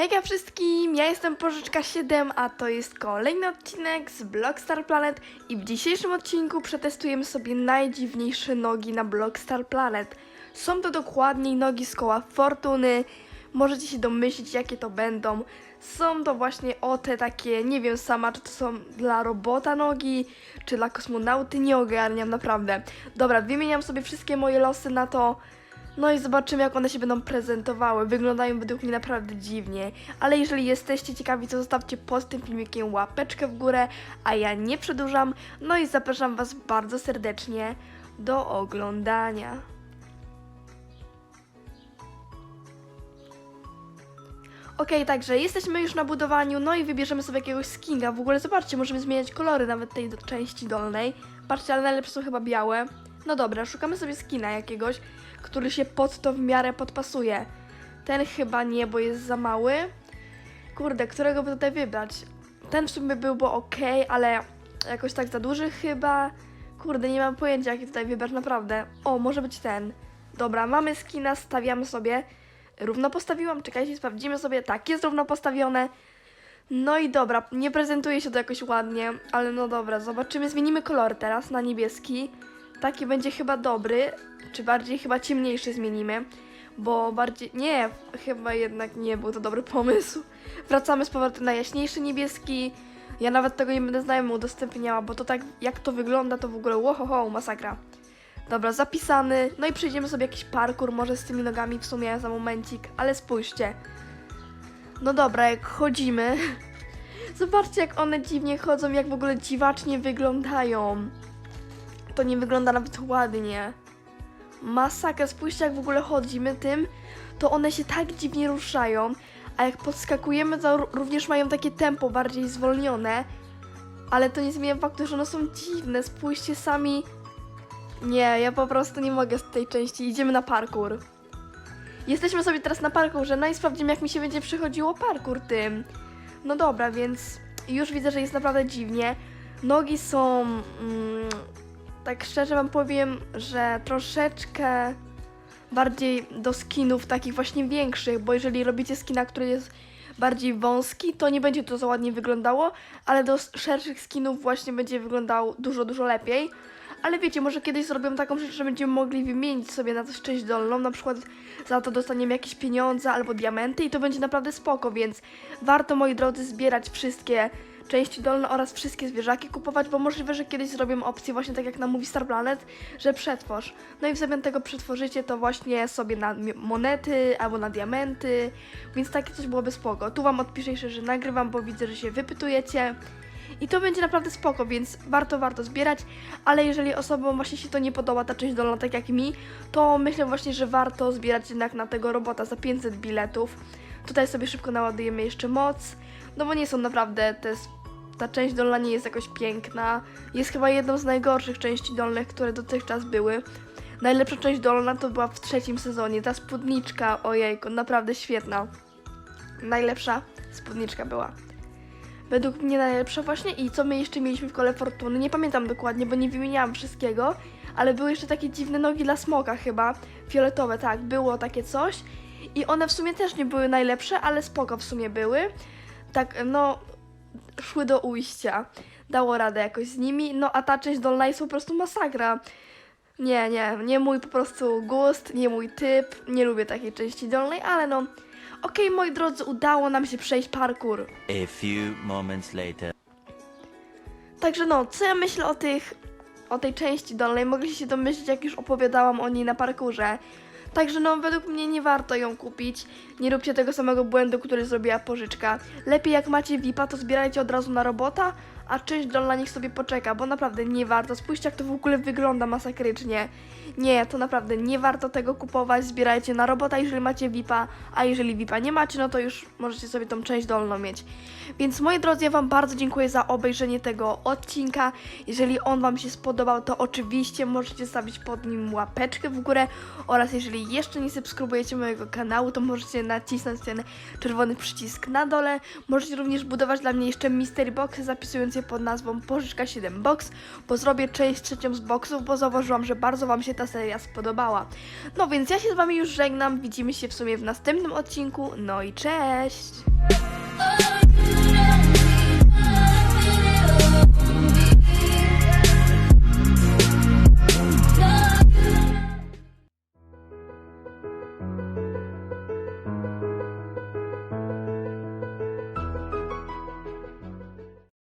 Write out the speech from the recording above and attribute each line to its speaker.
Speaker 1: Hejka wszystkim, ja jestem Pożyczka 7, a to jest kolejny odcinek z Blockstar Planet i w dzisiejszym odcinku przetestujemy sobie najdziwniejsze nogi na Blockstar Planet. Są to dokładniej nogi z koła Fortuny, możecie się domyślić jakie to będą. Są to właśnie o te takie, nie wiem sama czy to są dla robota nogi, czy dla kosmonauty, nie ogarniam naprawdę. Dobra, wymieniam sobie wszystkie moje losy na to. No i zobaczymy, jak one się będą prezentowały. Wyglądają według mnie naprawdę dziwnie. Ale jeżeli jesteście ciekawi, to zostawcie pod tym filmikiem łapeczkę w górę, a ja nie przedłużam. No i zapraszam Was bardzo serdecznie do oglądania. Okej, także jesteśmy już na budowaniu, no i wybierzemy sobie jakiegoś skinga. W ogóle zobaczcie, możemy zmieniać kolory nawet tej części dolnej. Patrzcie, ale najlepsze są chyba białe. No dobra, szukamy sobie skina jakiegoś, który się pod to w miarę podpasuje. Ten chyba nie, bo jest za mały. Kurde, którego by tutaj wybrać? Ten w sumie byłby ok, ale jakoś tak za duży chyba. Kurde, nie mam pojęcia, jaki tutaj wybrać, naprawdę. O, może być ten. Dobra, mamy skina, stawiamy sobie. Równo postawiłam, czekajcie, sprawdzimy sobie. Tak, jest równo postawione. No i dobra, nie prezentuje się to jakoś ładnie, ale no dobra, zobaczymy. Zmienimy kolor teraz na niebieski. Taki będzie chyba dobry, czy bardziej chyba ciemniejszy zmienimy, bo bardziej. Nie, chyba jednak nie był to dobry pomysł. Wracamy z powrotem na jaśniejszy niebieski. Ja nawet tego nie będę znajomym udostępniała, bo to tak jak to wygląda, to w ogóle łohoho, masakra. Dobra, zapisany. No i przejdziemy sobie jakiś parkour, może z tymi nogami w sumie za momencik, ale spójrzcie. No dobra, jak chodzimy. Zobaczcie, jak one dziwnie chodzą, jak w ogóle dziwacznie wyglądają. To nie wygląda nawet ładnie. Masakra, spójrzcie, jak w ogóle chodzimy tym, to one się tak dziwnie ruszają, a jak podskakujemy, to ró- również mają takie tempo bardziej zwolnione. Ale to nie zmienia faktu, że one są dziwne. Spójrzcie sami. Nie, ja po prostu nie mogę z tej części. Idziemy na parkour. Jesteśmy sobie teraz na parkourze, no i sprawdzimy, jak mi się będzie przychodziło parkour tym. No dobra, więc już widzę, że jest naprawdę dziwnie. Nogi są. Mm, tak szczerze Wam powiem, że troszeczkę bardziej do skinów takich właśnie większych, bo jeżeli robicie skina, który jest bardziej wąski, to nie będzie to za ładnie wyglądało, ale do szerszych skinów właśnie będzie wyglądał dużo, dużo lepiej. Ale wiecie, może kiedyś zrobią taką rzecz, że będziemy mogli wymienić sobie na coś część dolną, na przykład za to dostaniemy jakieś pieniądze albo diamenty i to będzie naprawdę spoko, więc warto moi drodzy zbierać wszystkie części dolne oraz wszystkie zwierzaki kupować, bo możliwe, że kiedyś zrobią opcję właśnie tak jak nam mówi Star Planet, że przetworz. No i w zamian tego przetworzycie to właśnie sobie na monety albo na diamenty, więc takie coś byłoby spoko. Tu wam odpiszę jeszcze, że nagrywam, bo widzę, że się wypytujecie. I to będzie naprawdę spoko, więc warto, warto zbierać, ale jeżeli osobom właśnie się to nie podoba, ta część dolna, tak jak mi, to myślę właśnie, że warto zbierać jednak na tego robota za 500 biletów. Tutaj sobie szybko naładujemy jeszcze moc, no bo nie są naprawdę te ta część dolna nie jest jakoś piękna. Jest chyba jedną z najgorszych części dolnych, które dotychczas były. Najlepsza część dolna to była w trzecim sezonie. Ta spódniczka, ojejku, naprawdę świetna. Najlepsza spódniczka była. Według mnie najlepsza właśnie i co my jeszcze mieliśmy w kole fortuny, nie pamiętam dokładnie, bo nie wymieniałam wszystkiego, ale były jeszcze takie dziwne nogi dla smoka chyba, fioletowe, tak, było takie coś i one w sumie też nie były najlepsze, ale spoko w sumie były. Tak, no, szły do ujścia. Dało radę jakoś z nimi. No a ta część dolna jest po prostu masakra. Nie, nie, nie mój po prostu gust, nie mój typ. Nie lubię takiej części dolnej, ale no. Okej, moi drodzy, udało nam się przejść parkour.
Speaker 2: A few moments later.
Speaker 1: Także no, co ja myślę o tych, o tej części dolnej, mogliście się domyślić, jak już opowiadałam o niej na parkurze. Także no, według mnie nie warto ją kupić. Nie róbcie tego samego błędu, który zrobiła pożyczka. Lepiej jak macie VIPa, to zbierajcie od razu na robota, a część dolna niech sobie poczeka, bo naprawdę nie warto. Spójrzcie, jak to w ogóle wygląda masakrycznie. Nie, to naprawdę nie warto tego kupować. Zbierajcie na robota, jeżeli macie VIPa, a jeżeli VIPa nie macie, no to już możecie sobie tą część dolną mieć. Więc moi drodzy, ja Wam bardzo dziękuję za obejrzenie tego odcinka. Jeżeli on Wam się spodobał, to oczywiście możecie stawić pod nim łapeczkę w górę oraz jeżeli jeszcze nie subskrybujecie mojego kanału, to możecie nacisnąć ten czerwony przycisk na dole. Możecie również budować dla mnie jeszcze mystery boxy, zapisując je pod nazwą Pożyczka 7 Box, bo zrobię część trzecią z boxów, bo zauważyłam, że bardzo Wam się ta seria spodobała. No więc ja się z Wami już żegnam, widzimy się w sumie w następnym odcinku, no i cześć!